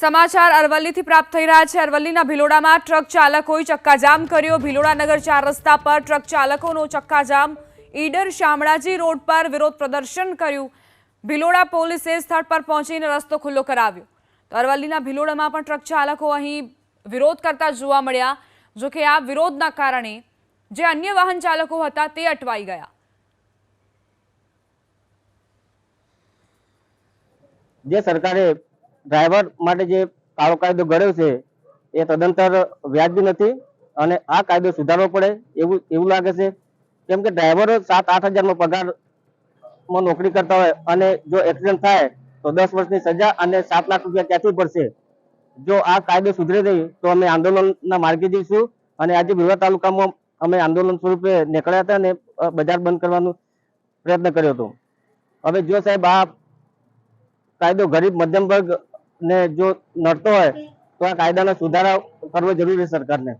સમાચાર અરવલ્લીથી પ્રાપ્ત થઈ રહ્યા છે. અરવલ્લીના ભિલોડામાં ટ્રક ચાલકોએ ચક્કાજામ કર્યો. ભિલોડાનગર ચાર રસ્તા પર ટ્રક ચાલકોનો ચક્કાજામ. ઈડર શામળાજી રોડ પર વિરોધ પ્રદર્શન કર્યું. ભિલોડા પોલીસે સ્થળ પર પહોંચીને રસ્તો ખુલ્લો કરાવ્યો. તો અરવલ્લીના ભિલોડામાં પણ ટ્રક ચાલકો અહીં વિરોધ કરતા જોવા મળ્યા. જો કે આ વિરોધના કારણે જે અન્ય વાહન ચાલકો હતા તે અટવાઈ ગયા. જે સરકારે ડ્રાઈવર માટે જે કાળો કાયદો ઘડ્યો છે, એ તદંતર વ્યાજબી નથી અને આ કાયદો સુધારવો પડે એવું એવું લાગે છે. કેમ કે ડ્રાઈવરો સાત, આઠ હજારનો પગારમાં નોકરી કરતા હોય અને જો એક્સિડન્ટ થાય, તો દસ વર્ષની સજા અને સાત લાખ રૂપિયા ક્યાંથી પડશે જો આ કાયદો સુધરે નહીં, તો અમે આંદોલનના માર્ગે જઈશું અને આજે ભીલવા તાલુકામાં અમે આંદોલન સ્વરૂપે નીકળ્યા હતા અને બજાર બંધ કરવાનો પ્રયત્ન કર્યો હતો. હવે જો સાહેબ આ કાયદો ગરીબ, મધ્યમ વર્ગ ને જો નડતો હોય તો આ કાયદાનો સુધારા કરવો જરૂરી છે સરકારને.